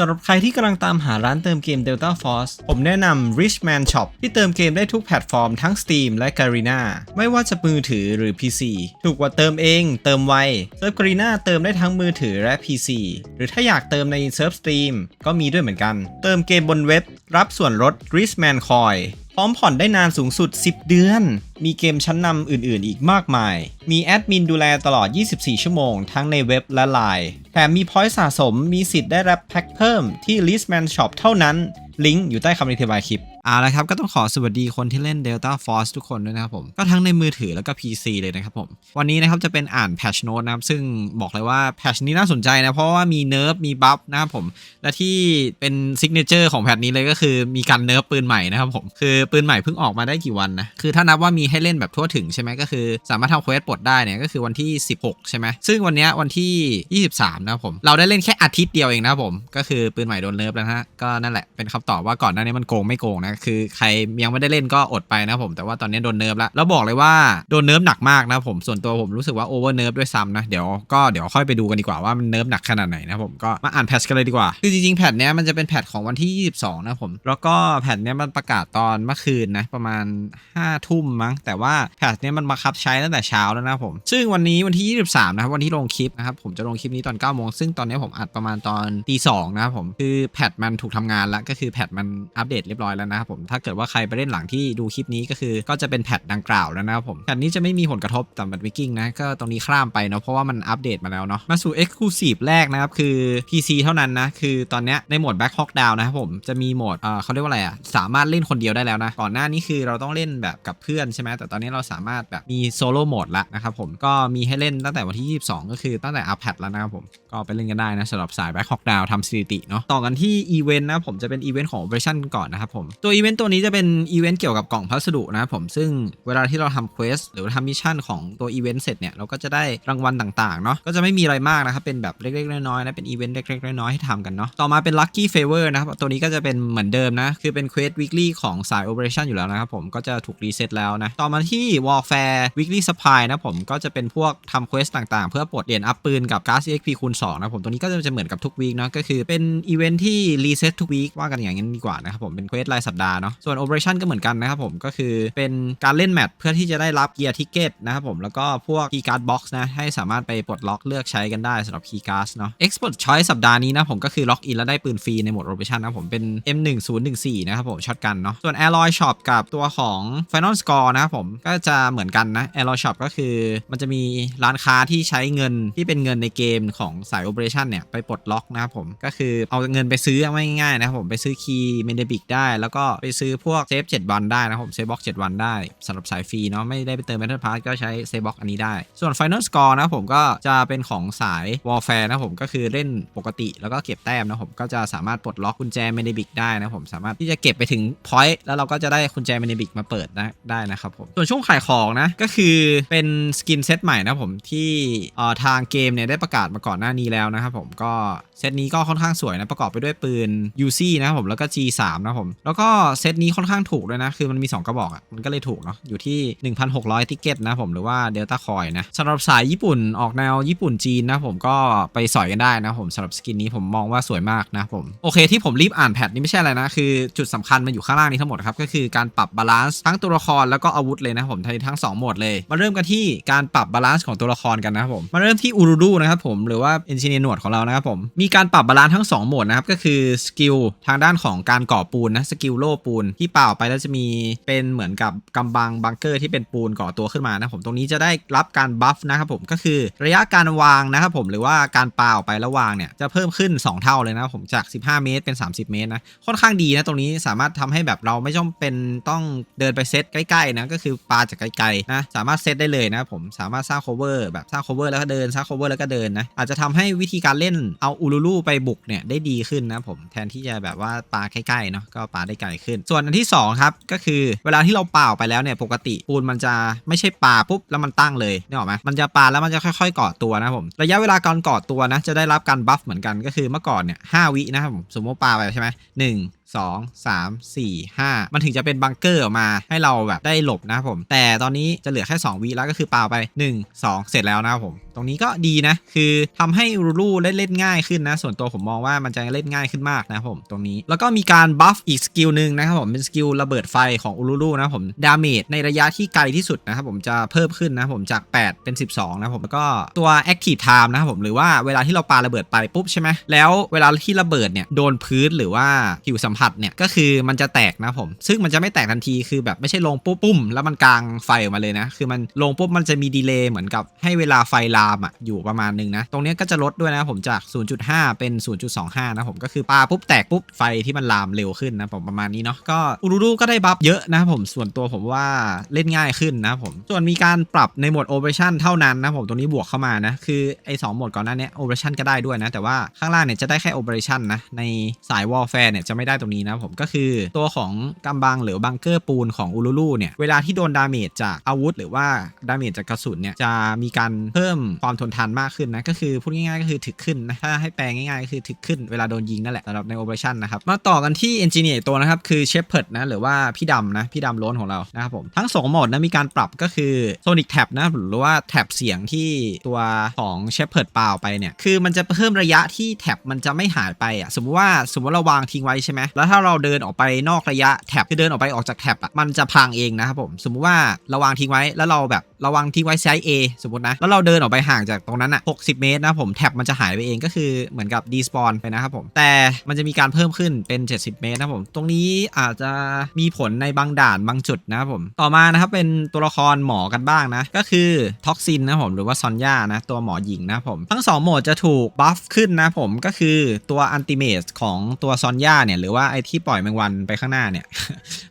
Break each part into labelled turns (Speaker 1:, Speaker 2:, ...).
Speaker 1: สำหรับใครที่กำลังตามหาร้านเติมเกม Delta Force ผมแนะนำ Richman Shop ที่เติมเกมได้ทุกแพลตฟอร์มทั้ง Steam และ Garena ไม่ว่าจะมือถือหรือ PC ถูกกว่าเติมเอง เติมไวเซิร์ฟ Garena เติมได้ทั้งมือถือและ PC หรือถ้าอยากเติมในเซิร์ฟ Steam ก็มีด้วยเหมือนกัน เติมเกมบนเว็บ รับส่วนลด Richman Coin ร้อมผ่อนได้นานสูงสุด 10 เดือน มีเกมชั้นนำอื่นๆ อีกมากมาย มีแอดมินดูแลตลอด 24 ชั่วโมง ทั้งในเว็บและไลน์แถมมีพอยต์สะสม มีสิทธิ์ได้รับแพ็คเพิ่มที่ Listman Shop เท่านั้น ลิงก์อยู่ใต้คำอธิบายคลิปเอาละครับก็ต้องขอสวัสดีคนที่เล่น Delta Force ทุกคนด้วยนะครับผม ก็ทั้งในมือถือแล้วก็ PC เลยนะครับผม วันนี้นะครับจะเป็นอ่านแพชโน t นะครับ ซึ่งบอกเลยว่าแพชนี้น่าสนใจนะ เพราะว่ามีเนิร์ฟมีบัฟนะครับผม และที่เป็นซิกเนเจอร์ของแพทนี้เลยก็คือมีการเนิร์ฟปืนใหม่นะครับผม คือปืนใหม่เพิ่งออกมาได้กี่วันนะ คือถ้านับว่ามีให้เล่นแบบทั่วถึงใช่ไหมก็คือ สามารถทำเควสปลดได้เนี่ยก็คือวันที่ 16 ใช่ไหมซึ่งวันนี้วันที่ 23 นะครับผมเราได้เล่นแค่อาทิตย์เดียวเองนะครับผมก็คือปืนใหม่โดนเนิร์ฟแล้วนะฮะก็นั่นแหละเป็นคำตอบว่าก่อนหน้านี้มันโกงไม่โกงนะ คือใครยังไม่ได้เล่นก็อดไปนะผม แต่ว่าตอนนี้โดนเนิร์ฟแล้วแล้วบอกเลยว่าโดนเนิร์ฟหนักมากนะผม ส่วนตัวผมรู้สึกว่าโอเวอร์เนิร์ฟด้วยซ้ำนะ เดี๋ยวก็เดี๋ยวค่อยไปดูกันดีกว่าว่ามันเนิร์ฟหนักขนาดไหนนะผมก็มาอ่านแพทกันเลยดีกว่า คือจริงๆแพทเนี้ยมันจะเป็นแพทของวันที่ 22 นะผม แล้วก็แพทเนี้ยมันประกาศตอนเมื่อคืนนะประมาณ5ทุ่มมั้ง แต่ว่าแพทเนี้ยมันบังคับใช้ตั้งแต่เช้าแล้วนะผม ซึ่งวันนี้วันที่ 23 นะครับวันที่ลงคลิปนะครับผมจะลงคลิปนี้ตอน9โมงซึ่งตอนนี้ผมอัดประมาณตอนตีสองนะครับผมคือแพทมันถูกทำงานแล้วก็คือแพทมันอัปเดตเรียบร้อยแล้วนะครับผมถ้าเกิดว่าใครไปเล่นหลังที่ดูคลิปนี้ก็คือ ก็จะเป็นแพทดังกล่าวแล้วนะครับผมแพทนี้จะไม่มีผลกระทบต่อบัตวิกิ้งนะก็ตรงนี้ข้ามไปเนาะเพราะว่ามันอัปเดตมาแล้วเนาะมาสู่ Exclusive แรกนะครับคือ PC เท่านั้นนะคือตอนเนี้ยในโหมด Back Hawk Down นะครับผมจะมีโหมดเออเขาเรียกว่าอะไรอะสามารถเล่นคนเดียวได้แล้วนะก่อนหน้านี้คือเราต้องเล่นแบบกับเพื่อนใช่ไหมแต่ตอนนี้เราสามารถแบบมีโซโล่โหมดละนะครับผมก็มีให้เล่นตั้งแต่วันที่ 22 ก็คือตั้งแต่อัปแพทแล้วนะครับผมก็ไปเล่นกันได้นะสำหรับสาย Back Hawk Down ทำสถิติเนาะต่อกันที่อีเวนต์นะผมจะเป็นอีเวนต์ของ Operation ก่อนนะครับผมตัวอีเวนต์ตัวนี้จะเป็นอีเวนต์เกี่ยวกับกล่องพัสดุนะครับผมซึ่งเวลาที่เราทำเควสหรือว่าทำมิชชั่นของตัวอีเวนต์เสร็จเนี่ยเราก็จะได้รางวัลต่างๆเนาะก็จะไม่มีอะไรมากนะครับเป็นแบบเล็กๆน้อยๆนะเป็นอีเวนต์เล็กๆน้อยๆให้ทำกันเนาะต่อมาเป็น Lucky Favor นะครับตัวนี้ก็จะเป็นเหมือนเดิมนะคือเป็นเควส weekly ของสาย Operation อยู่แล้วนะครับผมก็จะถูกรีเซ็ตแล้วนะต่อมาที่ Warfare weekly supply นะผมก็จะเป็นพวกทำเควสต่างๆ เพื่อปลดเหรียญอัพปืนกับก๊าซ EXP คูณ2นะผมตัวนี้ก็จะเหมือนกับทุกวีคเนาะก็คือเป็นอีเวนต์ที่รีเซ็ตทุกวีคว่ากันอย่างนั้นดีกว่านะครับผมเป็นเควสรายสัปดาห์เนาะส่วน Operation ก็เหมือนกันนะครับผมก็คือเป็นการเล่นแมตช์เพื่อที่จะได้รับเกียร์ทิเกตนะครับผมแล้วก็พวก key card box นะให้สามารถไปปลดล็อกเลือกใช้กันได้สำหรับ key card เนาะ Export Choice สัปดาห์นี้นะผมก็คือล็อกอินแล้วได้ปืนฟรีในโหมด Operation นนะผมเป็น M1014 นะครับผมช็อตกันเนาะส่วน Alloy Shop กับตัวของ Final Score นะครับผมก็จะเหมือนกันนะ Alloy Shop ก็คือมันจะมีร้านค้าที่ใช้เงินที่เป็นเงินในเกมของสาย Operation เนี่ยไปปลดล็อกนะครับผมก็คือเอาเงินไปซื้อไม่ง่ายๆนะครับผมไปซื้อคย์เมนเดบิกได้ แล้วก็ไปซื้อพวกเซฟ7วันได้นะครับผมเซฟบ็อก7วันได้สำหรับสายฟรีเนาะไม่ได้ไปเติม Battle Pass ก็ใช้เซฟบ็อกอันนี้ได้ ส่วน Final Score นะผมก็จะเป็นของสาย Warfare นะผมก็คือเล่นปกติแล้วก็เก็บแต้มนะผมก็จะสามารถปลดล็อกกุญแจเมนเดบิกได้นะผมสามารถที่จะเก็บไปถึง point แล้วเราก็จะได้กุญแจเมนเดบิกมาเปิดนะได้นะครับผมส่วนช่วงขายของนะก็คือเป็นสกินเซตใหม่นะผมที่เอ่อทางเกมเนี่ยได้ประกาศมาก่อนหน้านี้แล้วนะครับผมก็เซตนี้ก็ค่อนข้างสวยนะประกอบไปด้วยปืน UC นะครับผมแล้วก็ G3 นะผม แล้วก็เซตนี้ค่อนข้างถูกด้วยนะ คือมันมี 2 กระบอกอะ มันก็เลยถูกเนาะ อยู่ที่ 1,600 ติเกตนะผม หรือว่า Delta Coin นะสำหรับสายญี่ปุ่นออกแนวญี่ปุ่นจีนนะผมก็ไปสอยกันได้นะผมสำหรับสกินนี้ผมมองว่าสวยมากนะผม โอเคที่ผมรีบอ่านแพทนี่ไม่ใช่อะไรนะ คือจุดสำคัญมันอยู่ข้างล่างนี้ทั้งหมดครับ ก็คือการปรับบาลานซ์ทั้งตัวละครแล้วก็อาวุธเลยนะผมทั้งทั้งสองโหมดเลย มาเริ่มกันที่การปรับบาลานซ์ของตัวละครกันนะครับผม มาเริ่มที่อูรุดูนะครับผม หรือว่าเอนจิเนียร์หนวดของเรานะครับผม มีการปรับบาลานซ์ทั้งสองโหมดนะครับ ก็คือสกิลทางด้านของการก่อปูนนะสกิลโล่ปูนที่เปล่าไปแล้วจะมีเป็นเหมือนกับกำบังบังเกอร์ที่เป็นปูนก่อตัวขึ้นมานะผมตรงนี้จะได้รับการบัฟนะครับผมก็คือระยะการวางนะครับผมหรือว่าการเป่าไปแล้ววางเนี่ยจะเพิ่มขึ้น 2 เท่าเลยนะผมจาก 15 เมตรเป็น 30 เมตรนะค่อนข้างดีนะตรงนี้สามารถทำให้แบบเราไม่ต้องเป็นต้องเดินไปเซตใกล้ๆนะก็คือปาจากไกลๆนะสามารถเซตได้เลยนะผมสามารถสร้าง cover แบบสร้าง cover แล้วก็เดินสร้าง cover แล้วก็เดินนะอาจจะทำให้วิธีการเล่นเอาอูลูลูไปบุกเนี่ยได้ดีขึ้นนะผมแทนที่จะแบบว่าปาใกล้ๆเนาะก็ปาได้ไกลขึ้น ส่วนอันที่สองครับก็คือเวลาที่เราเป่าไปแล้วเนี่ยปกติปูนมันจะไม่ใช่ปาปุ๊บแล้วมันตั้งเลยนี่ออกไหมมันจะปาแล้วมันจะค่อยๆเกาะตัวนะผมระยะเวลาการเกาะตัวนะจะได้รับการบัฟเหมือนกันก็คือเมื่อก่อนเนี่ยห้าวินะครับผมสมมติปาไปใช่ไหมหนึ่ง 2 3 4 5 มันถึงจะเป็นบังเกอร์ออกมาให้เราแบบได้หลบนะครับผม แต่ตอนนี้จะเหลือแค่ 2วิแล้วก็คือปาไป 1 2 เสร็จแล้วนะครับผม ตรงนี้ก็ดีนะ คือทำให้อูรูลูเล่นเล่นง่ายขึ้นนะ ส่วนตัวผมมองว่ามันจะเล่นง่ายขึ้นมากนะผมตรงนี้ แล้วก็มีการบัฟอีกสกิลหนึ่งนะครับผมเป็นสกิลระเบิดไฟของอูรูลูนะผมดาเมจในระยะที่ไกลที่สุดนะครับผมจะเพิ่มขึ้นนะผมจาก 8 เป็น 12 นะผมแล้วก็ตัว Active Time นะครับผมหรือว่าเวลาที่เราปาระเบิดไปปุ๊บใช่ไหมแล้วเวลาที่ระเบิดเนี่ยโดนพื้นหรือว่าผิวสัมผัสเนี่ยก็คือมันจะแตกนะผม ซึ่งมันจะไม่แตกทันทีคือแบบไม่ใช่ลงปุ๊บปุ้มแล้วมันกลางไฟออกมาเลยนะ คือมันลงปุ๊บมันจะมีดีเลย์เหมือนกับให้เวลาไฟลามอะอยู่ประมาณนึงนะ ตรงนี้ก็จะลดด้วยนะผมจาก 0.5 เป็น 0.25 นะผมก็คือปาปุ๊บแตกปุ๊บไฟที่มันลามเร็วขึ้นนะผมประมาณนี้เนาะก็อูรูรูก็ได้บัฟเยอะนะผมส่วนตัวผมว่าเล่นง่ายขึ้นนะผมส่วนมีการปรับในโหมด Operation เท่านั้นนะผมตรงนี้บวกเข้ามานะคือไอ้สองโหมดก่อนหน้านี้ย Operation ก็ได้ด้วยนะแต่ว่าข้างล่างเนี่ยจะได้แค่ Operation นะในสาย Warfare เนี่ยจะไม่ได้ตรงนี้นะผมก็คือตัวของกำบังหรือบังเกอร์ปูนของอูรูรูเนี่ยเวลาที่โดนดาเมจจากอาวุธ หรือว่าดาเมจจากกระสุนเนี่ยจะมีการเพิ่มความทนทานมากขึ้นนะก็คือพูดง่ายๆก็คือถึกขึ้นนะถ้าให้แปลง่ายๆก็คือถึกขึ้นเวลาโดนยิงนั่นแหละสำหรับใน Operation นนะครับมาต่อกันที่ Engineer ตัวนะครับคือ Shepherd นะหรือว่าพี่ดำนะพี่ดำล้นของเรานะครับผมทั้ง2โหมดนะมีการปรับก็คือ Sonic Tap นะหรือว่าแท็บเสียงที่ตัวของ Shepherd เปล่าไปเนี่ยคือมันจะเพิ่มระยะที่แท็บมันจะไม่หายไปอะสมมติว่าสมมติเราวางทิ้งไว้ใช่ไหมแล้วถ้าเราเดินออกไปนอกระยะแท็บคือเดินออกไปออกจากแท็บอะมันจะพังเองนะครับผมสมมุติว่าเราวางทิ้งไว้แล้วเราแบบเราวางทิ้งไว้ไซส์ A สมมตินะแล้วเราเดินออกไปห่างจากตรงนั้นอะ60 เมตรนะผมแท็บมันจะหายไปเองก็คือเหมือนกับดีสปอนไปนะครับผมแต่มันจะมีการเพิ่มขึ้นเป็น 70 เมตรนะผมตรงนี้อาจจะมีผลในบางด่านบางจุดนะครับผมต่อมานะครับเป็นตัวละครหมอกันบ้างนะก็คือท็อกซินนะผมหรือว่าซอนย่านะตัวหมอหญิงนะผมทั้งสองโหมดจะถูกบัฟขึ้นนะผมก็คือตัวอันติเมตของตัวซอนย่าเนี่ยหรือว่าไอที่ปล่อยแมงวันไปข้างหน้าเนี่ย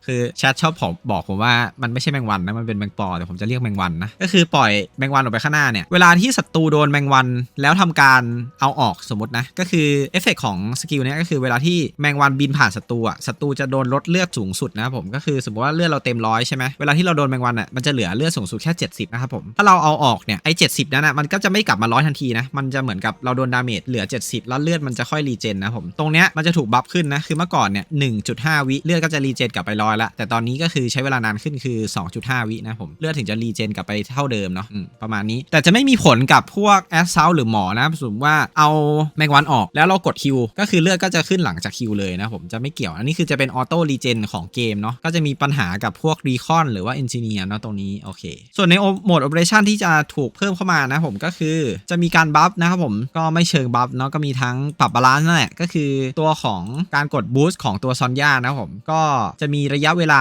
Speaker 1: คือแชทชอบผมบอกผมว่ามันไม่ใช่แมงวันนะมันเป็นแมงปอแต่ผมจะเรียกแมงวันนะก็คือปล่อยแมงวันออกไปข้างหน้าเนี่ยเวลาที่ศัตรูโดนแมงวันแล้วทำการเอาออกสมมตินะก็คือเอฟเฟกของสกิลเนี้ยก็คือเวลาที่แมงวันบินผ่านศัตรูอะศัตรูจะโดนลดเลือดสูงสุดนะครับผมก็คือสมมติว่าเลือดเราเต็มร้อยใช่ไหมเวลาที่เราโดนแมงวันอะมันจะเหลือเลือดสูงสุดแค่ 70นะครับผมถ้าเราเอาออกเนี่ยไอ้70นั้นอะมันก็จะไม่กลับมาร้อยทันทีนะมันจะเหมือนกับเราโดนดาเมจเหลือ 70 แล้วเลือดมันจะค่อยรีเจนนะผมตรงเนี้ยมันจะถูกบัฟขึ้นนะคือเมื่อก่อนเนี่ย 1.5 วิเลือดก็จะรีเจนกลับไปร้อยละ แต่ตอนนี้ก็คือใช้เวลานานขึ้นคือ 2.5 วินะผม เลือดถึงจะรีเจนกลับไปเท่าเดิมเนาะประมาณนี้ แต่จะไม่มีผลกับพวกแอสเซลหรือหมอนะสมมติว่าเอาแมงวันออกแล้วเรากดคิว ก็คือเลือดก็จะขึ้นหลังจากคิวเลยนะผมจะไม่เกี่ยว อันนี้คือจะเป็นออโต้รีเจนของเกมเนาะ ก็จะมีปัญหากับพวกรีคอนหรือว่าเอนจิเนียร์เนาะตรงนี้โอเค ส่วนในโหมดโอเปอเรชันที่จะถูกเพิ่มเข้ามานะผมก็คือจะมีการบัฟนะครับผมก็ไม่เชิงบัฟเนาะก็มีทั้งปรับบาลานซ์นั่นแหละก็คือตัวของการกดบูสต์ของตัวซอนย่านะผมก็จะมีระยะเวลา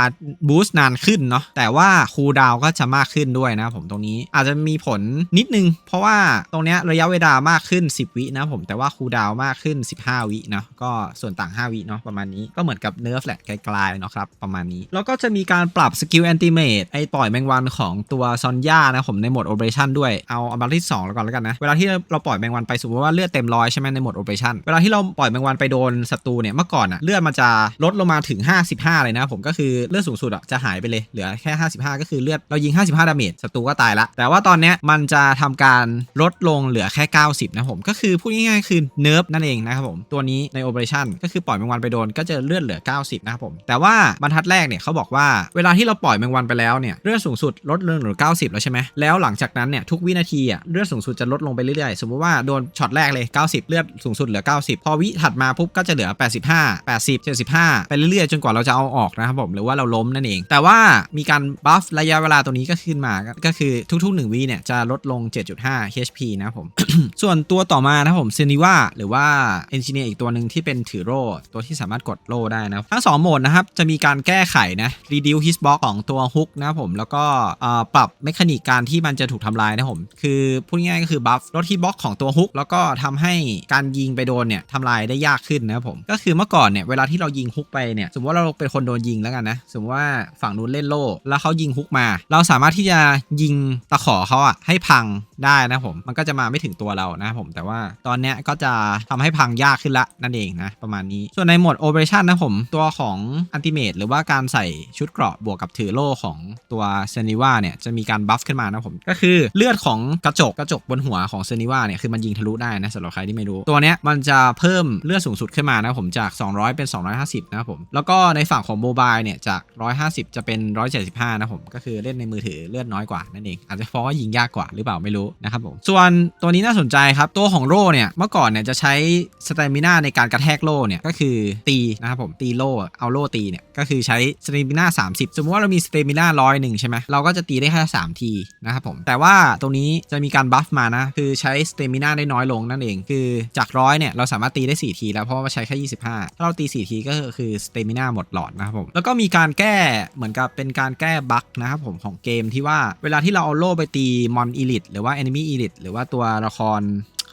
Speaker 1: บูสต์นานขึ้นเนาะแต่ว่าคูลดาวก็จะมากขึ้นด้วยนะผมตรงนี้อาจจะมีผลนิดนึง เพราะว่าตรงเนี้ยระยะเวลามากขึ้น 10 วินะผมแต่ว่าคูลดาวมากขึ้น 15 วิเนาะก็ส่วนต่าง 5 วิเนาะประมาณนี้ก็เหมือนกับเนิร์ฟแหละไกลๆเนาะครับประมาณนี้ แล้วก็จะมีการปรับสกิลแอนติเมตไอปล่อยแมงวันของตัวซอนย่านะผมในโหมดโอเปอเรชันด้วยเอาอันดับที่2แล้วก่อนแล้วกันนะเวลาที่เราปล่อยแมงวันไปสมมติว่าเลือดเต็มร้อยใช่ไหมในโหมดโอเปอเรชันเวลาที่เราปล่อยแมงวันไปโดนศัตรูเนี่ยเมื่อก่อนอะเลือดมันจะลดลงมาถึง 55 เลยนะผมก็คือเลือดสูงสุดอะจะหายไปเลยเหลือแค่ 55 ก็คือเลือดเรายิง 55 ดาเมจศัตรูก็ตายละ แต่ว่าตอนเนี้ยมันจะทำการลดลงเหลือแค่ 90 นะผม ก็คือพูดง่ายๆคือเนิร์ฟนั่นเองนะครับผมตัวนี้ในโอเปอเรชั่นก็คือปล่อยแมงวันไปโดนก็จะเลือดเหลือ 90 นะครับผม แต่ว่าบรรทัดแรกเนี่ยเขาบอกว่าเวลาที่เราปล่อยแมงวันไปแล้วเนี่ยเลือดสูงสุดลดลงเหลือ 90 แล้วใช่ไหมแล้วหลังจากนั้นเนี่ยทุกวินาทีอะเลือดสูงสุดจะลดลงไปเรื่อยๆ สมมติว่าโดนช็อตแรกเลย 90 เลือดสูงสุดเหลือ 90 พอวิถัดมาปุ๊บก็จะเหลือ 85 80 75 ไปเรื่อยๆ จนกว่าเราจะเอาออกนะครับผมหรือว่าเราล้มนั่นเอง แต่ว่ามีการบัฟระยะเวลาตัวนี้ก็ขึ้นมาก็คือทุกๆ1วิเนี่ยจะลดลง 7.5 HP นะผม ส่วนตัวต่อมานะครับผมเซนิว่าหรือว่าเอนจิเนียร์อีกตัวหนึ่งที่เป็นถือโล่ตัวที่สามารถกดโล่ได้นะทั้ง2โหมดนะครับ จะมีการแก้ไขนะ reduce hit box ของตัวฮุกนะผมแล้วก็อ่อปรับเมคานิกการที่มันจะถูกทำลายนะผม คือพูดง่ายก็คือบัฟลด hit box ของตัวฮุกแล้วก็ทำให้การยิงไปโดนเนี่ยทำลายได้ยากขึ้นนะผม ก็คือเมื่อก่อนเนี่ยเวลาที่เรายิงฮุกไปเนี่ยสมมติว่าเราเป็นคนโดนยิงแล้วกันนะสมมติว่าฝั่งนู้นเล่นโล่แล้วเขายิงฮุกมา เราสามารถที่จะยิงตะขอเขาอะให้พังได้นะผมมันก็จะมาไม่ถึงตัวเรานะผมแต่ว่าตอนเนี้ยก็จะทำให้พังยากขึ้นละนั่นเองนะประมาณนี้ส่วนในโหมด Operation นนะผมตัวของอันติเมตหรือว่าการใส่ชุดเกราะบวกกับถือโล่ของตัวเซนิว่าเนี่ยจะมีการบัฟขึ้นมานะผมก็คือเลือดของกระจกกระจกบนหัวของเซนิว่าเนี่ยคือมันยิงทะลุได้นะสำหรับใครที่ไม่รู้ตัวเนี้ยมันจะเพิ่มเลือดสูงสุดขึ้นมานะผมจาก 200 เป็น 250นะผมแล้วก็ในฝั่งของโมบายเนี่ยจาก 150 จะเป็น 175นะผมก็คือเล่นในมือถือเลือดน้อยกว่านั่นเองอาจจะเพราะว่ายิงยากกว่าหรือเปล่าไม่รู้
Speaker 2: นะครับผมส่วนตัวนี้น่าสนใจครับตัวของโล่เนี่ยเมื่อก่อนเนี่ยจะใช้สเตมิน่าในการกระแทกโล่เนี่ยก็คือตีนะครับผมตีโล่เอาโล่ตีเนี่ยก็คือใช้สเตมิน่า30 สมมติว่าเรามีสเตมิน่าร้อยหนึ่งใช่ไหมเราก็จะตีได้แค่3ทีนะครับผมแต่ว่าตรงนี้จะมีการบัฟมานะคือใช้สเตมิน่าได้น้อยลงนั่นเองคือจากร้อยเนี่ยเราสามารถตีได้ 4 ทีแล้วเพราะว่าใช้แค่25 ถ้าเราตี 4 ทีก็คือสเตมิน่าหมดหลอดนะครับผมแล้วก็มีการแก้เหมือนกับเป็นการแก้บั๊กนะครับผมของเกมที่ว่าเวลาที่เราเอาโล่ไปตีมอนอีลิทหรือว่า enemy elite หรือว่าตัวละครร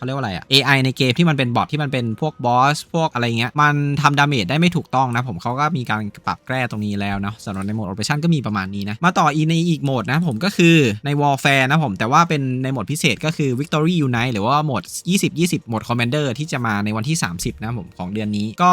Speaker 2: เขาเรียกว่าอะไรอะ AI ในเกมที่มันเป็นบอทที่มันเป็นพวกบอสพวกอะไรเงี้ยมันทำดาเมจได้ไม่ถูกต้องนะผมเขาก็มีการปรับแก้ตรงนี้แล้วเนาะสำหรับในโหมด Operation ก็มีประมาณนี้นะมาต่ออีในอีกโหมดนะผมก็คือใน Warfare นะผมแต่ว่าเป็นในโหมดพิเศษก็คือ Victory Unite หรือว่าโหมด 20 20โหมด Commander ที่จะมาในวันที่ 30 นะผมของเดือนนี้ ก็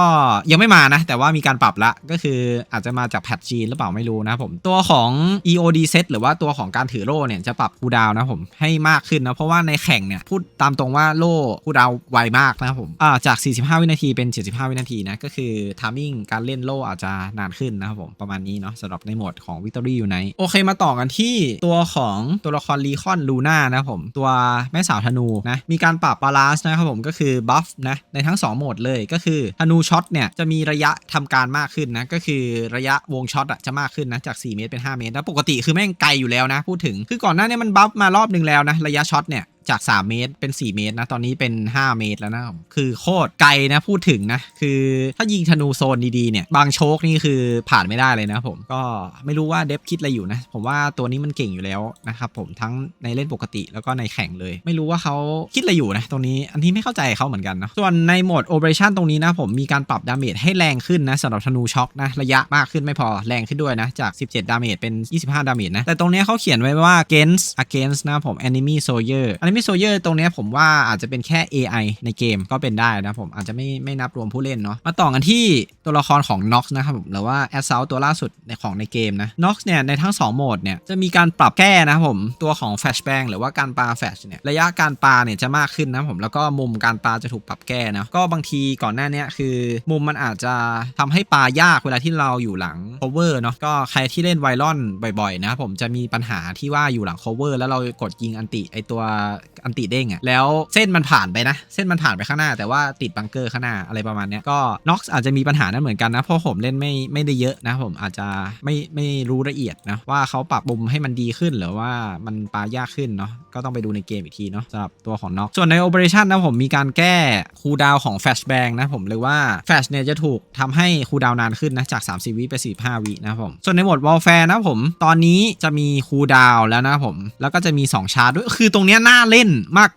Speaker 2: ยังไม่มานะ แต่ว่ามีการปรับละก็คืออาจจะมาจากแพทจีนหรือเปล่าไม่รู้นะผมตัวของ EOD set หรือว่าตัวของการถือโล่เนี่ยจะปรับคูดาวน์นะผมให้มากขึ้นนะเพราะว่าในแข่งเนี่ยพูดตามตรงว่าโล่คูดาวไวมากนะครับผมอ่าจาก 45 วินาทีเป็น 75 วินาทีนะ ก็คือทามมิ่งการเล่นโล่อาจจะนานขึ้นนะครับผมประมาณนี้เนาะสำหรับในโหมดของ Victory Unite โอเคมาต่อกันที่ตัวของตัวละครรีคอนลูน่านะครับผม ตัวแม่สาวธนูนะ มีการปรับบาลานซ์นะครับผมก็คือบัฟนะในทั้ง 2 โหมดเลยก็คือธนูช็อตเนี่ยจะมีระยะทำการมากขึ้นนะ ก็คือระยะวงช็อตอะจะมากขึ้นนะจาก 4 เมตรเป็น 5 เมตรแล้วปกติคือแม่งไกลอยู่แล้วนะ พูดถึงคือก่อนหน้านี้มันบัฟมารอบหนึ่งแล้วนะระยะช็อตเนี่ย จาก 3 เมตรเป็น 4 เมตรนะ ตอนนี้เป็น 5 เมตรแล้วนะคือโคตรไกลนะพูดถึงนะ คือถ้ายิงธนูโซนดีๆเนี่ย บางโชคนี่คือผ่านไม่ได้เลยนะผมก็ไม่รู้ว่าเดฟคิดอะไรอยู่นะ ผมว่าตัวนี้มันเก่งอยู่แล้วนะครับผมทั้งในเล่นปกติแล้วก็ในแข่งเลย ไม่รู้ว่าเขาคิดอะไรอยู่นะตรงนี้อันที่ไม่เข้าใจเขาเหมือนกันนะส่วนในโหมด Operation ตรงนี้นะผมมีการปรับดาเมจให้แรงขึ้นนะสำหรับธนูช็อคนะระยะมากขึ้นไม่พอแรงขึ้นด้วยนะจาก 17 ดาเมจเป็น 25 ดาเมจนะแต่ตรงนี้เขาเขียนไว้ว่า against against นะผม enemy soldier enemy soldier ตรงนี้ผมว่าอาจจะเป็นแค่ AI ในเกมก็เป็นได้นะผมอาจจะไม่ไม่นับรวมผู้เล่นเนาะมาต่อกันที่ตัวละครของ Nox นะครับผมหรือว่า Assault ตัวล่าสุดในของในเกมนะ Nox เนี่ยในทั้ง 2 โหมดเนี่ยจะมีการปรับแก้นะครับผมตัวของ Flashbang หรือว่าการปา Flash เนี่ยระยะการปาเนี่ยจะมากขึ้นนะผมแล้วก็มุมการปาจะถูกปรับแก้นะก็บางทีก่อนหน้านี้คือ มุมมันอาจจะทำให้ปายากเวลาที่เราอยู่หลัง cover เนาะก็ใครที่เล่นไวรอนบ่อยๆนะผมจะมีปัญหาที่ว่าอยู่หลัง cover แล้วเรากดยิงอันติไอตัวอันติเด้งอะแล้วเส้นมันผ่านไปนะ เส้นมันผ่านไปข้างหน้า แต่ว่าติดบังเกอร์ข้างหน้าอะไรประมาณเนี้ยก็ Nox อาจจะมีปัญหานั้นเหมือนกันนะเพราะผมเล่นไม่ไม่ได้เยอะนะผมอาจจะไม่ไม่รู้ละเอียดนะว่าเขาปรับมุมให้มันดีขึ้นหรือว่ามันปายากขึ้นเนาะก็ต้องไปดูในเกมอีกทีเนาะสำหรับตัวของ Nox ส่วนใน Operation นนะผมมีการแก้คูลดาวของ Flashbang นะผมหรือว่า Flash เนี่ยจะถูกทำให้คูลดาวนานขึ้นนะจาก 30 วิไป 45 วินะผมส่วนในโหมด Warfare นะผมตอนนี้จะมีคูลดาวแล้วนะผมแล้วก็จะมี 2 ชาร์จด้วยคือตรงเนี้ยน่าเล่น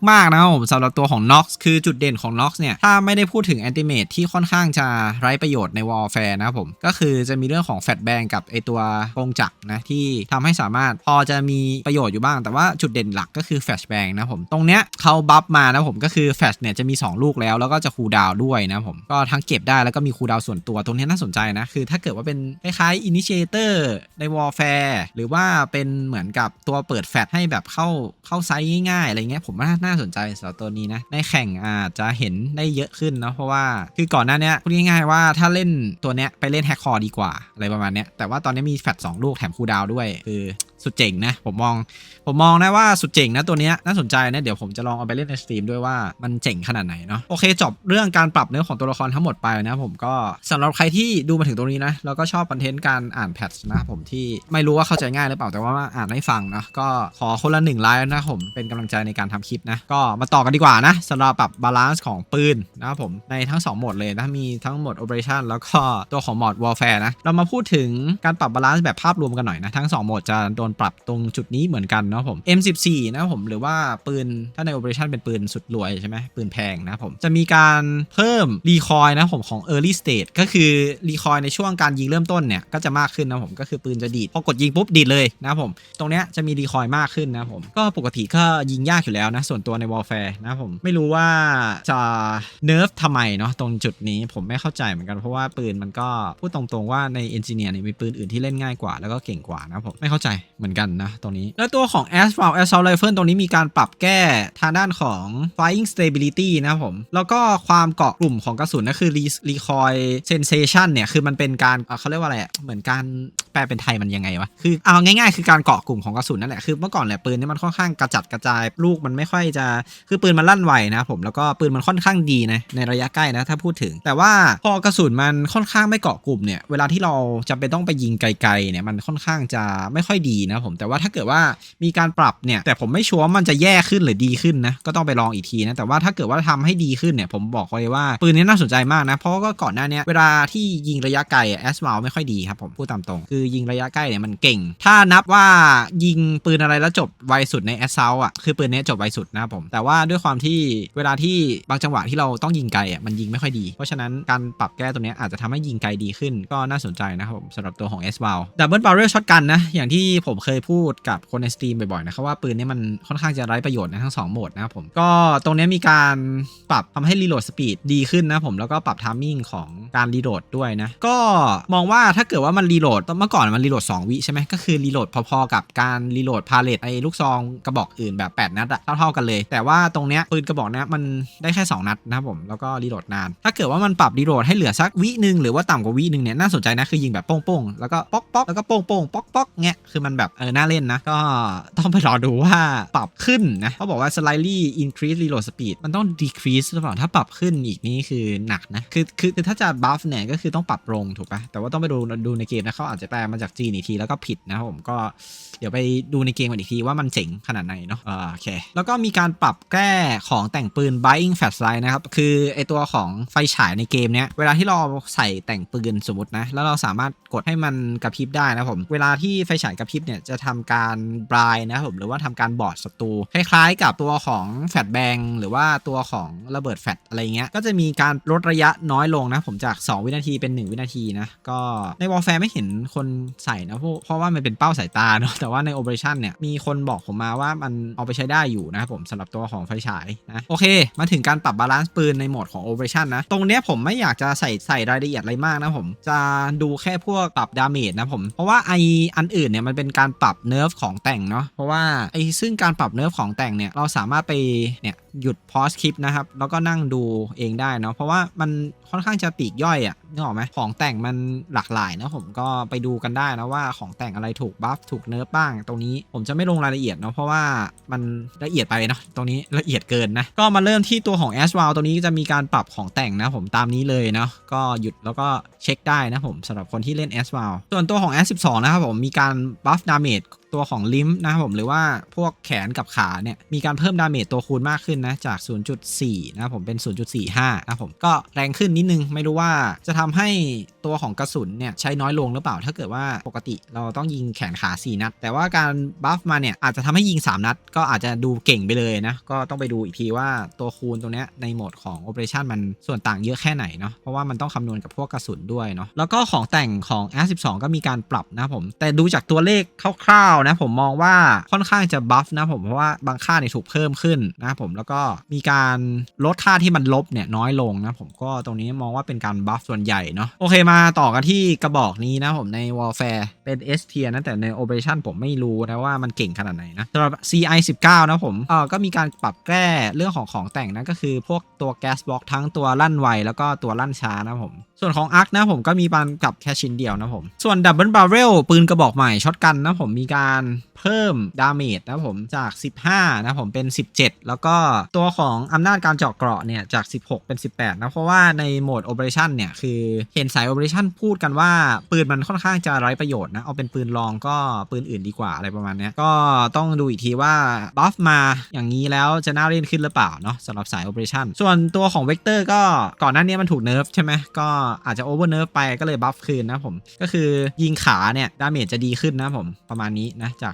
Speaker 2: มากๆนะครับผมสำหรับตัวของ Nox คือจุดเด่นของ Nox เนี่ย ถ้าไม่ได้พูดถึง Antimate ที่ค่อนข้างจะไร้ประโยชน์ใน Warfare นะครับผม ก็คือจะมีเรื่องของ Fat Bang กับไอตัวกงจักรนะ ที่ทำให้สามารถพอจะมีประโยชน์อยู่บ้าง แต่ว่าจุดเด่นหลักก็คือ Flash Bang นะผม ตรงเนี้ยเขาบัฟมานะผมก็คือ Flash เนี่ยจะมี 2 ลูกแล้ว แล้วก็จะคูดาวด้วยนะผมก็ทั้งเก็บได้แล้วก็มีคูดาวส่วนตัวตรงเนี้ยน่าสนใจนะคือ ถ้าเกิดว่าเป็นคล้ายๆ Initiator ใน Warfare หรือว่าเป็นเหมือนกับตัวเปิดแฟตให้แบบเข้าเข้าไซส์ง่ายๆอะไรเงี้ยผมว่าน่าสนใจสำหรับตัวนี้นะในแข่งอาจจะเห็นได้เยอะขึ้นเนาะเพราะว่าคือก่อนหน้านี้พูดง่ายๆว่าถ้าเล่นตัวเนี้ยไปเล่นแฮกคอร์ดีกว่าอะไรประมาณเนี้ยแต่ว่าตอนนี้มีแฟตสองลูกแถมคูดาวด้วยคือ สุดเจ๋งนะผมมอง ผมมองนะว่าสุดเจ๋งนะตัวนี้น่าสนใจนะเดี๋ยวผมจะลองเอาไปเล่นในสตรีมด้วยว่ามันเจ๋งขนาดไหนเนาะโอเคจบเรื่องการปรับเนื้อของตัวละครทั้งหมดไปนะผมก็สำหรับใครที่ดูมาถึงตรงนี้นะแล้วก็ชอบคอนเทนต์การอ่านแพทช์นะผมที่ไม่รู้ว่าเข้าใจง่ายหรือเปล่าแต่ว่าอ่านให้ฟังนะก็ขอคนละหนึ่งไลค์นะผมเป็นกำลังใจในการทำคลิปนะก็มาต่อกันดีกว่านะสำหรับปรับบาลานซ์ของปืนนะครับผมในทั้งสองโหมดเลยนะมีทั้งโหมด Operation แล้วก็ตัวของโหมด Warfare นะเรามาพูดถึงการปรับบาลานซ์แบบภาพรวมกันหน่อยนะทั้งสองโหมดจะโดนปรับตรงจุดนี้เหมือนกันนะผม M14 นะผมหรือว่าปืนถ้าใน Operation เป็นปืนสุดรวยใช่ไหมปืนแพงนะผมจะมีการเพิ่มรีคอยนะผมของ Early Stage ก็คือรีคอยในช่วงการยิงเริ่มต้นเนี่ยก็จะมากขึ้นนะผมก็คือปืนจะดีดพอกดยิงปุ๊บดีดเลยนะผม ตรงเนี้ยจะมีรีคอยมากขึ้นนะผม ก็ปกติก็ยิงยากอยู่แล้วนะส่วนตัวใน Warfare นะผมไม่รู้ว่าจะเนิร์ฟทำไมเนาะตรงจุดนี้ผมไม่เข้าใจเหมือนกันเพราะว่าปืนมันก็พูดตรงๆว่าใน Engineer เนี่ยมีปืนอื่นที่เล่นง่ายกว่าแล้วก็เก่งกว่านะผมไม่เข้าใจเหมือนกันนะตรงนี้ แล้วตัวของ Asphalt Assault Rifle ตรงนี้มีการปรับแก้ทางด้านของ Flying Stability นะผม แล้วก็ความเกาะกลุ่มของกระสุนนะคือ recoil Sensation เนี่ย คือมันเป็นการเอ่อเขาเรียกว่าอะไรอะเหมือนการแปลเป็นไทยมันยังไงวะ คือเอาง่ายๆ คือการเกาะกลุ่มของกระสุนนั่นแหละ คือเมื่อก่อนเนี่ยปืนนี่มันค่อนข้างกระจัดกระจาย ลูกมันไม่ค่อยจะ คือปืนมันลั่นไวนะผม แล้วก็ปืนมันค่อนข้างดีนะ ในระยะใกล้นะ ถ้าพูดถึง แต่ว่าพอกระสุนมันค่อนข้างไม่เกาะกลุ่มเนี่ย เวลาที่เราจำเป็นต้องไปยิงไกลๆ เนี่ย มันค่อนข้างจะไม่ค่อยดีนะครับผมแต่ว่าถ้าเกิดว่ามีการปรับเนี่ยแต่ผมไม่ชัวร์ว่ามันจะแย่ขึ้นหรือดีขึ้นนะก็ต้องไปลองอีกทีนะแต่ว่าถ้าเกิดว่าทำให้ดีขึ้นเนี่ยผมบอกเลยว่าปืนนี้น่าสนใจมากนะเพราะก็ก่อนหน้านี้เวลาที่ยิงระยะไกลแอสมาไม่ค่อยดีครับผมพูดตามตรง คือยิงระยะใกล้เนี่ยมันเก่ง ถ้านับว่ายิงปืนอะไรแล้วจบไวสุดในแอสเซาวอะคือปืนนี้จบไวสุดนะครับผมแต่ว่าด้วยความที่เวลาที่บางจังหวะที่เราต้องยิงไกลอะมันยิงไม่ค่อยดี เพราะฉะนั้นการปรับแก้ตัวนี้อาจจะทำให้ยิงไกลดีขึ้น ก็น่าสนใจนะครับผมสำหรับตัวของ S v a l Double Barrel Shotgun นะอย่างที่ผมเคยพูดกับคนในสตรีมบ่อยๆนะครับว่าปืนนี้มันค่อนข้างจะไร้ประโยชน์นะทั้งสองโหมดนะครับผม ก็ตรงนี้มีการปรับทำให้รีโหลดสปีดดีขึ้นนะผมแล้วก็ปรับทามมิ่งของการรีโหลดด้วยนะ ก็มองว่าถ้าเกิดว่ามันรีโหลดเมื่อก่อนมันรีโหลด2วิใช่ไหมก็คือรีโหลดพอๆ กับการรีโหลดพาเลตไอ้ลูกซองกระบอกอื่นแบบ 8 นัดอะเท่าๆกันเลย แต่ว่าตรงเนี้ยปืนกระบอกเนี้ยมันได้แค่ 2 นัดนะครับผมแล้วก็รีโหลดนาน ถ้าเกิดว่ามันปรับรีโหลดให้เหลือสักวิหนึ่งหรือว่าต่ำกว่าวิหนึ่งเนี่ยน่าสนใจนะคือยิงแบบโป้งๆแล้วก็ป๊อกป๊อกแล้วก็โป้งโป้งป๊อกป๊อกเงี้ยคือมันแบบเออน่าเล่นนะ ก็ต้องไปรอดูว่าปรับขึ้นนะเขาบอกว่า slightly increase reload speed มันต้อง decrease หรือเปล่าถ้าปรับขึ้นอีกนี่คือหนักนะคือคือคือถ้าจะ buff เนี่ยก็คือต้องปรับลงถูกปะแต่ว่าต้องไปดูดูในเกมนะเขาอาจจะแปลมาจากจีนอีกทีแล้วก็ผิดนะครับผมก็เดี๋ยวไปดูในเกมกันอีกทีว่ามันเจ๋งขนาดไหนเนาะโอเค แล้วก็มีการปรับแก้ของแต่งปืน buying flashlight นะครับ คือไอตัวของไฟฉายในเกมเนี้ย เวลาที่เราใส่แต่งปืนสมมตินะ แล้วเราสามารถกดให้มันกระพริบได้นะผม เวลาที่ไฟฉายกระพริบเนี่ยจะทำการบรายนะครับผมหรือว่าทำการบอดศัตรูคล้าย ๆ กับตัวของแฟลชแบงหรือว่าตัวของระเบิดแฟลชอะไรเงี้ยก็จะมีการลดระยะน้อยลงนะผมจาก 2 วินาทีเป็น 1 วินาทีนะก็ในวอลแฟร์ไม่เห็นคนใส่นะเพราะเพราะว่ามันเป็นเป้าสายตาเนาะแต่ว่าใน Operation เนี่ยมีคนบอกผมมาว่ามันเอาไปใช้ได้อยู่นะครับผมสำหรับตัวของไฟฉายนะโอเค มาถึงการปรับบาลานซ์ปืนในโหมดของ Operation นะตรงเนี้ยผมไม่อยากจะใส่ใส่รายละเอียดอะไรมากนะผมจะดูแค่พวกปรับดาเมจนะผมเพราะว่าไออันอื่นเนี่ยมันเป็นการปรับเนิร์ฟของแต่งเนาะเพราะว่าไอซึ่งการปรับเนิร์ฟของแต่งเนี่ยเราสามารถไปเนี่ยหยุดพอสคลิปนะครับแล้วก็นั่งดูเองได้เนาะเพราะว่ามัน ค่อนข้างจะปีกย่อยอะนึกออกไหมของแต่งมันหลากหลายนะผมก็ไปดูกันได้นะว่าของแต่งอะไรถูกบัฟถูกเนิร์ฟบ้าง ตรงนี้ผมจะไม่ลงรายละเอียดเนาะเพราะว่ามันละเอียดไปเนาะตรงนี้ละเอียดเกินนะก็มาเริ่มที่ตัวของ a s w a l ตัวนี้จะมีการปรับของแต่งนะผมตามนี้เลยเนาะก็หยุดแล้วก็เช็คได้นะผมสำหรับคนที่เล่น a s w a l ส่วนตัวของ S12 นะครับผมมีการบัฟดาเมจ ตัวของลิมนะครับผมหรือว่าพวกแขนกับขาเนี่ยมีการเพิ่มดาเมจตัวคูณมากขึ้นนะจาก 0.4 นะครับผมเป็น 0.45 นะครับผมก็แรงขึ้นนิดนึงไม่รู้ว่าจะทำให้ ตัวของกระสุนเนี่ยใช้น้อยลงหรือเปล่า ถ้าเกิดว่าปกติเราต้องยิงแขนขา 4 นัด แต่ว่าการบัฟมาเนี่ยอาจจะทำให้ยิง 3 นัด ก็อาจจะดูเก่งไปเลยนะ ก็ต้องไปดูอีกทีว่าตัวคูณตรงเนี้ยในโหมดของ Operation มันส่วนต่างเยอะแค่ไหนเนาะเพราะว่ามันต้องคำนวณกับพวกกระสุนด้วยเนาะแล้วก็ของแต่งของ R12 ก็มีการปรับนะผม แต่ดูจากตัวเลขคร่าวๆนะผมมองว่าค่อนข้างจะบัฟนะผมเพราะว่าบางค่าเนี่ยถูกเพิ่มขึ้นนะผมแล้วก็มีการลดค่าที่มันลบเนี่ยน้อยลงนะผมก็ตรงนี้มองว่าเป็นการบัฟส่วนใหญ่เนาะโอเคมาาต่อกันที่กระบอกนี้นะผมใน Warfare เป็น S tier นะแต่ใน Operation ผมไม่รู้นะว่ามันเก่งขนาดไหนนะสำหรับ CI 19นะผมเออก็มีการปรับแก้เรื่องของของแต่งนะก็คือพวกตัวแก๊สบล็อกทั้งตัวลั่นไวแล้วก็ตัวลั่นช้านะผม ส่วนของอาร์คนะผมก็มีปานกับแค่ชิ้นเดียวนะผม ส่วนดับเบิลบาร์เรลปืนกระบอกใหม่ช็อตกันนะผมมีการเพิ่มดาเมจนะผมจาก 15 นะผมเป็น 17 แล้วก็ตัวของอำนาจการเจาะเกราะเนี่ยจาก 16 เป็น 18 นะเพราะว่าในโหมด Operation เนี่ยคือเห็นสาย Operation พูดกันว่า ปืนมันค่อนข้างจะไร้ประโยชน์นะ เอาเป็นปืนรองก็ปืนอื่นดีกว่าอะไรประมาณนี้ก็ต้องดูอีกทีว่าบัฟมาอย่างนี้แล้วจะน่าเล่นขึ้นหรือเปล่าเนาะสำหรับสาย Operation ส่วนตัวของ Vector ก็ก่อนหน้านี้มันถูกเนิร์ฟใช่ไหมก็อาจจะ Over Nerf ไปก็เลยบัฟคืนนะผมก็คือยิงขาเนี่ยดาเมจจะดีขึ้นนะผมประมาณนี้นะจาก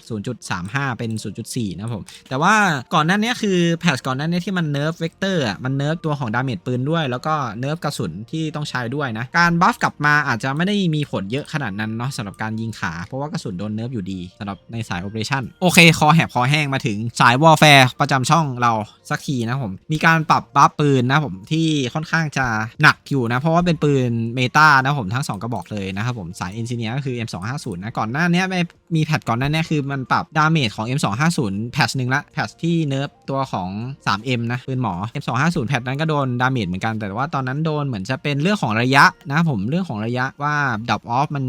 Speaker 2: 0.35 เป็น 0.4 นะผม แต่ว่าก่อนหน้านี้คือแพทก่อนหน้านี้ที่มันเนิร์ฟเวกเตอร์อะมันเนิร์ฟตัวของดาเมจปืนด้วย แล้วก็เนิร์ฟกระสุนที่ต้องใช้ด้วยนะการบัฟกับมาอาจจะไม่ได้มีผลเยอะขนาดนั้นเนาะสำหรับการยิงขา เพราะว่ากระสุนโดนเนิร์ฟอยู่ดีสำหรับในสายโอเปอเรชั่นโอเค คอแหบคอแห้งมาถึงสายวอลแฟร์ประจำช่องเราสักทีนะผม มีการปรับบัฟปืนนะผมที่ค่อนข้างจะหนักอยู่นะ เพราะว่าเป็นปืนเมตานะผมทั้ง 2 กระบอกเลยนะครับผมสายเอนจิเนียร์ก็คือ M250 นะก่อนหน้านี้ไม่มีแพทก่อนหน้านี้คือมันปรับดาเมจของ M250 แพทหนึ่งละแพทที่เนิร์ฟตัวของ 3M นะปืนหมอ M250 แพทนั้นก็โดนดาเมจเหมือนกันแต่ว่าตอนนั้นโดนเหมือนจะเป็นเรื่องของระยะนะผมเรื่องของระยะว่าดับออฟมัน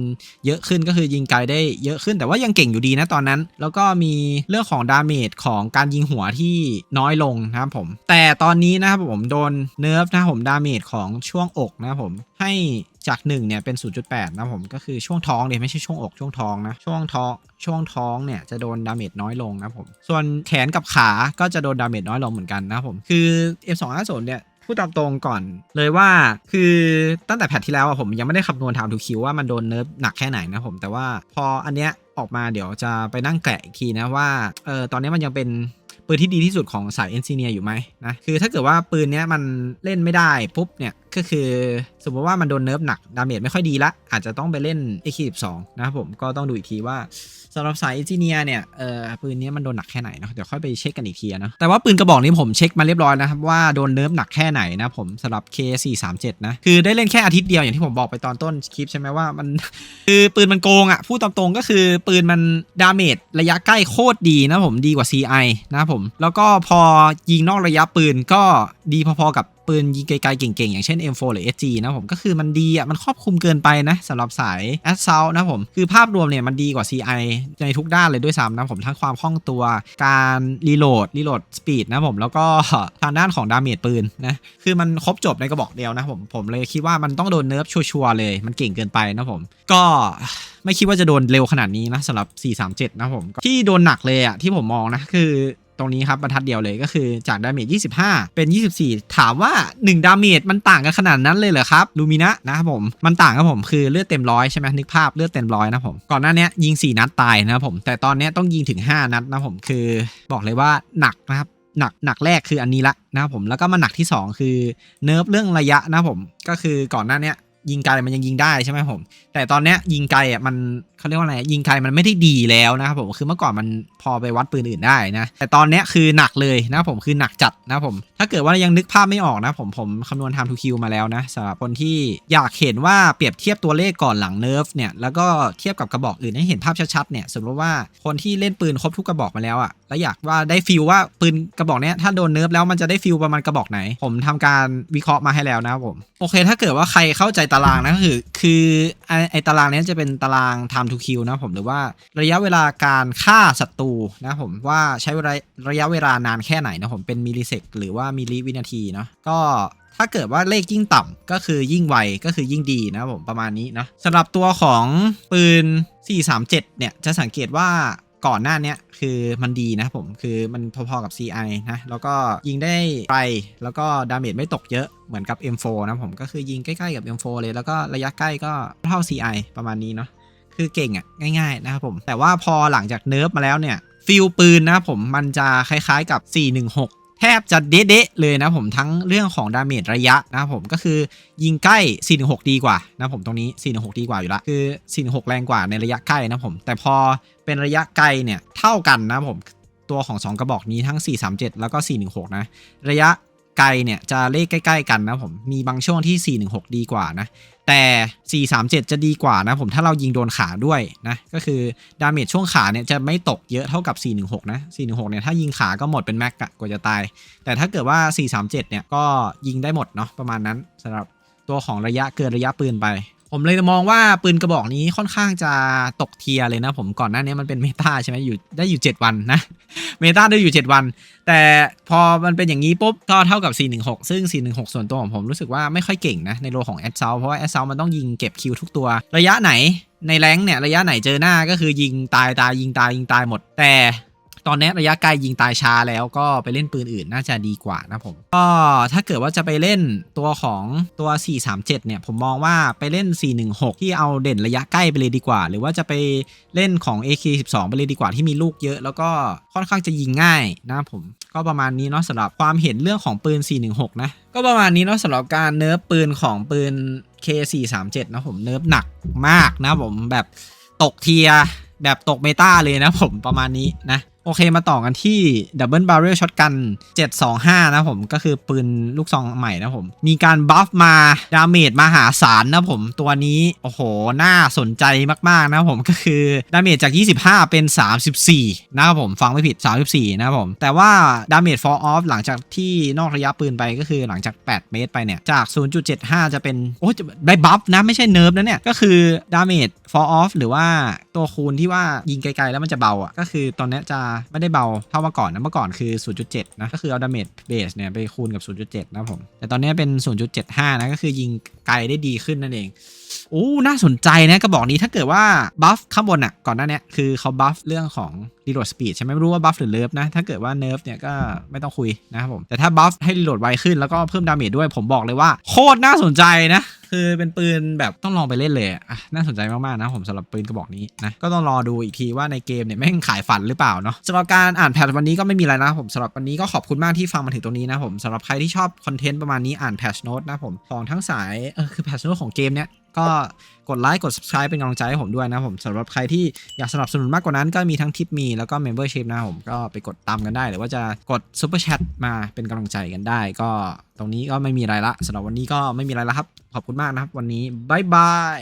Speaker 2: เยอะขึ้นก็คือยิงไกลได้เยอะขึ้นแต่ว่ายังเก่งอยู่ดีนะตอนนั้น แล้วก็มีเรื่องของดาเมจของการยิงหัวที่น้อยลงนะครับผม แต่ตอนนี้นะครับผมโดนเนิร์ฟนะผมดาเมจของช่วงอกนะครับผมให้จาก1เนี่ยเป็น 0.8 นะครับผมก็คือช่วงท้องเนี่ยไม่ใช่ช่วงอกช่วงท้องนะ ช่วงท้องช่วงท้องเนี่ยจะโดนดาเมจน้อยลงนะครับผม ส่วนแขนกับขาก็จะโดนดาเมจน้อยลงเหมือนกันนะครับผม คือ M250 เนี่ย พูดตามตรงก่อนเลยว่าคือตั้งแต่แพทที่แล้วอะผมยังไม่ได้คำนวณทาทูคิวว่ามันโดนเนิร์ฟหนักแค่ไหนนะผมแต่ว่าพออันเนี้ยออกมาเดี๋ยวจะไปนั่งแกะอีกทีนะว่าเออตอนนี้มันยังเป็นปืนที่ดีที่สุดของสายเอนจิเนียร์อยู่ไหมนะคือถ้าเกิดว่าปืนเนี้ยมันเล่นไม่ได้ปุ๊บเนี่ยก็คือสมมติว่ามันโดนเนิร์ฟหนัก ดาเมจไม่ค่อยดีละ อาจจะต้องไปเล่น A12 นะครับผมก็ต้องดูอีกทีว่าสำหรับสายเอนจิเนียเนี่ยเออปืนนี้มันโดนหนักแค่ไหนเนาะเดี๋ยวค่อยไปเช็คกันอีกทีนะแต่ว่าปืนกระบอกนี้ผมเช็คมาเรียบร้อยนะครับว่าโดนเนิร์ฟหนักแค่ไหนนะผมสำหรับ K437 นะคือได้เล่นแค่อาทิตย์เดียวอย่างที่ผมบอกไปตอนต้นคลิปใช่ไหมว่ามันคือปืนมันโกงอะ่ะพูดตามตรงก็คือปืนมันดาเมจระยะใกล้โคตรดีนะผมดีกว่า CI นะผมแล้วก็พอยิงนอกระยะปืนก็ดีพอๆกับ ปืนยิงไกลๆเก่งๆ อย่างเช่น M4 หรือ SG นะผมก็คือมันดีอะมันครอบคลุมเกินไปนะสำหรับสาย a s s a u l t นะผมคือภาพรวมเนี่ยมันดีกว่า CI ในทุกด้านเลยด้วยซ้ำนะผมทั้งความคล่องตัวการรีโหลดรีโหลดสปีดนะผมแล้วก็ทางด้านของดาเมจปืนนะคือมันครบจบในกระบอกเดียวนะผมผมเลยคิดว่ามันต้องโดนเนิร์ฟชัวร์ๆเลยมันเก่งเกินไปนะผม ก็ไม่คิดว่าจะโดนเร็วขนาดนี้นะสำหรับ 437 นะผมที่โดนหนักเลยอะที่ผมมองนะคือ ตรงนี้ครับบรรทัดเดียวเลยก็คือจากดาเมจ25 เป็น 24 ถามว่า 1 ดาเมจมันต่างกันขนาดนั้นเลยเหรอครับลูมินะนะครับผมมันต่างครับผมคือเลือดเต็มร้อยใช่ไหมนึกภาพเลือดเต็มร้อยนะผมก่อนหน้านี้ยิง 4 นัดตายนะครับผมแต่ตอนนี้ต้องยิงถึง 5 นัดนะผมคือบอกเลยว่าหนักนะครับหนักหนักแรกคืออันนี้ละนะครับผมแล้วก็มาหนักที่ 2 คือเนิร์ฟเรื่องระยะนะผมก็คือก่อนหน้านี้ ยิงไกลมันยังยิงได้ใช่ไหมผม แต่ตอนเนี้ยยิงไกลอะมันเขาเรียกว่าอะไรยิงไกลมันไม่ได้ดีแล้วนะครับผมคือเมื่อก่อนมันพอไปวัดปืนอื่นได้นะ แต่ตอนเนี้ยคือหนักเลยนะผมคือหนักจัดนะผม ถ้าเกิดว่ายังนึกภาพไม่ออกนะผมผมคำนวณ time to kill มาแล้วนะสำหรับคนที่อยากเห็นว่าเปรียบเทียบตัวเลขก่อนหลังเนิร์ฟเนี่ยแล้วก็เทียบกับกระบอกอื่นให้เห็นภาพชัดๆเนี่ยสมมติว่าคนที่เล่นปืนครบทุกกระบอกมาแล้วอะ แล้วอยากว่าได้ฟิลว่าปืนกระบอกเนี้ยถ้าโดนเนิร์ฟแล้วมันจะได้ฟิลประมาณกระบอกไหน ผมทำการวิเคราะห์มาให้แล้วนะครับผมโอเค ถ้าเกิดว่าใครเข้าใจตารางนะก็คือ คือไอไอตารางนี้จะเป็นตาราง time to kill นะผมหรือว่าระยะเวลาการฆ่าศัตรูนะผมว่าใช้เวลาระยะเวลานานแค่ไหนนะผมเป็นมิลลิเซกหรือว่ามิลลิวินาทีเนาะก็ถ้าเกิดว่าเลขยิ่งต่ำก็คือยิ่งไวก็คือยิ่งดีนะผมประมาณนี้นะสำหรับตัวของปืน 437 เนี่ยจะสังเกตว่า ก่อนหน้านี้คือมันดีนะผมคือมันพอๆกับ CI นะ แล้วก็ยิงได้ไกลแล้วก็ดาเมจไม่ตกเยอะเหมือนกับ M4 นะผมก็คือยิงใกล้ๆกับ M4 เลยแล้วก็ระยะใกล้ก็เท่า CI ประมาณนี้เนาะคือเก่งอะง่ายๆนะครับผมแต่ว่าพอหลังจากเนิร์ฟมาแล้วเนี่ยฟิลปืนนะผมมันจะคล้ายๆกับ 416 แทบจะเด๊ะเลยนะผมทั้งเรื่องของดาเมจระยะนะผมก็คือยิงใกล้ 416 ดีกว่านะผมตรงนี้ 416 ดีกว่าอยู่ละคือ 416 แรงกว่าในระยะใกล้นะผมแต่พอเป็นระยะไกลเนี่ยเท่ากันนะผมตัวของ 2 กระบอกนี้ทั้ง 437 แล้วก็ 416 นะ ระยะไกลเนี่ยจะเลขใกล้ ๆ กันนะผมมีบางช่วงที่ 416 ดีกว่านะ แต่ 437 จะดีกว่านะผมถ้าเรายิงโดนขาด้วยนะ ก็คือดาเมจช่วงขาเนี่ยจะไม่ตกเยอะเท่ากับ 416 นะ 416 เนี่ยถ้ายิงขาก็หมดเป็นแม็กอะกว่าจะตาย แต่ถ้าเกิดว่า 437 เนี่ยก็ยิงได้หมดเนาะประมาณนั้นสำหรับตัวของระยะเกินระยะปืนไป ผมเลยมองว่าปืนกระบอกนี้ค่อนข้างจะตกเทียร์เลยนะผมก่อนหน้านี้มันเป็นเมตาใช่ไหมอยู่ได้อยู่ 7 วันนะ เมตาได้อยู่ 7 วัน แต่พอมันเป็นอย่างนี้ปุ๊บก็เท่ากับ 416 ซึ่ง 416 ส่วนตัวของผมรู้สึกว่าไม่ค่อยเก่งนะ ในโลของแอดเซลเพราะว่าแอดเซลมันต้องยิงเก็บคิวทุกตัว ระยะไหนในแรงเนี่ยระยะไหนเจอหน้าก็คือยิงตายตายยิงตายยิงตายหมดแต่ ตอนนี้ระยะไกลยิงตายช้าแล้วก็ไปเล่นปืนอื่นน่าจะดีกว่านะผมก็ถ้าเกิดว่าจะไปเล่นตัวของตัว 437 เนี่ย ผมมองว่าไปเล่น 416 ที่เอาเด่นระยะใกล้ไปเลยดีกว่า หรือว่าจะไปเล่นของ AK12 ไปเลยดีกว่าที่มีลูกเยอะ แล้วก็ค่อนข้างจะยิงง่ายนะผมก็ประมาณนี้เนาะสำหรับความเห็นเรื่องของปืน 416 นะ ก็ประมาณนี้เนาะสำหรับการเนิร์ฟปืนของปืน K437 นะผมเนิร์ฟหนักมากนะผมแบบตกเทียร์แบบตกเมตาเลยนะผมประมาณนี้นะ โอเคมาต่อกันที่ Double Barrel Shotgun 725 นะผม ก็คือปืนลูกซองใหม่นะผม มีการบัฟมา ดาเมจมหาศาลนะผม ตัวนี้ โอ้โห น่าสนใจมาก ๆ นะผมก็คือ ดาเมจจาก 25 เป็น 34 นะครับผม ฟังไม่ผิด 34 นะครับผม แต่ว่า ดาเมจ fall off หลังจากที่นอกระยะปืนไปก็คือหลังจาก 8 เมตรไปเนี่ย จาก 0.75 จะเป็น โอ้จะได้บัฟนะ ไม่ใช่เนิร์ฟนะเนี่ย ก็คือ ดาเมจ fall off หรือว่าตัวคูณที่ว่ายิงไกลๆแล้วมันจะเบาอะก็คือตอนนี้จะไม่ได้เบาเท่าเมื่อก่อนนะเมื่อก่อนคือ 0.7 นะ ก็คือเอาดาเมจเบสเนี่ยไปคูณกับ 0.7 นะผม แต่ตอนนี้เป็น 0.75 นะ ก็คือยิงไกลได้ดีขึ้นนั่นเองโอ้ น่าสนใจนะกระบอกนี้ถ้าเกิดว่าบัฟข้างบนอะก่อนหน้านี้คือเขาบัฟเรื่องของ รีโหลดสปีดใช่ไหมไม่รู้ว่าบัฟหรือเลิฟนะ ถ้าเกิดว่าเนิร์ฟเนี่ยก็ไม่ต้องคุยนะครับผมแต่ถ้าบัฟให้รีโหลดไวขึ้นแล้วก็เพิ่มดาเมจด้วยผมบอกเลยว่าโคตรน่าสนใจนะคือเป็นปืนแบบต้องลองไปเล่นเลยอะน่าสนใจมาก ๆ นะผมสำหรับปืนกระบอกนี้นะก็ต้องรอดูอีกทีว่าในเกมเนี่ยแม่งขายฝันหรือเปล่าเนาะสำหรับการอ่านแพทวันนี้ก็ไม่มีอะไรนะผมสำหรับวันนี้ก็ขอบคุณมากที่ฟังมาถึงตรงนี้นะผมสำหรับใครที่ชอบคอนเทนต์ประมาณนี้อ่านแพทโน้ตนะผมของทั้งสายเออคือแพทโน้ตของเกมเนี้ยก็ กดไลค์กด subscribe เป็นกำลังใจให้ผมด้วยนะผมสำหรับใครที่อยากสนับสนุนมากกว่านั้นก็มีทั้งทิปมีแล้วก็ membership นะผมก็ไปกดตามกันได้ หรือว่าจะกด super chat มาเป็นกำลังใจกันได้ ก็ตรงนี้ก็ไม่มีอะไรละสำหรับวันนี้ก็ไม่มีอะไรละครับ ขอบคุณมากนะครับ วันนี้บายบาย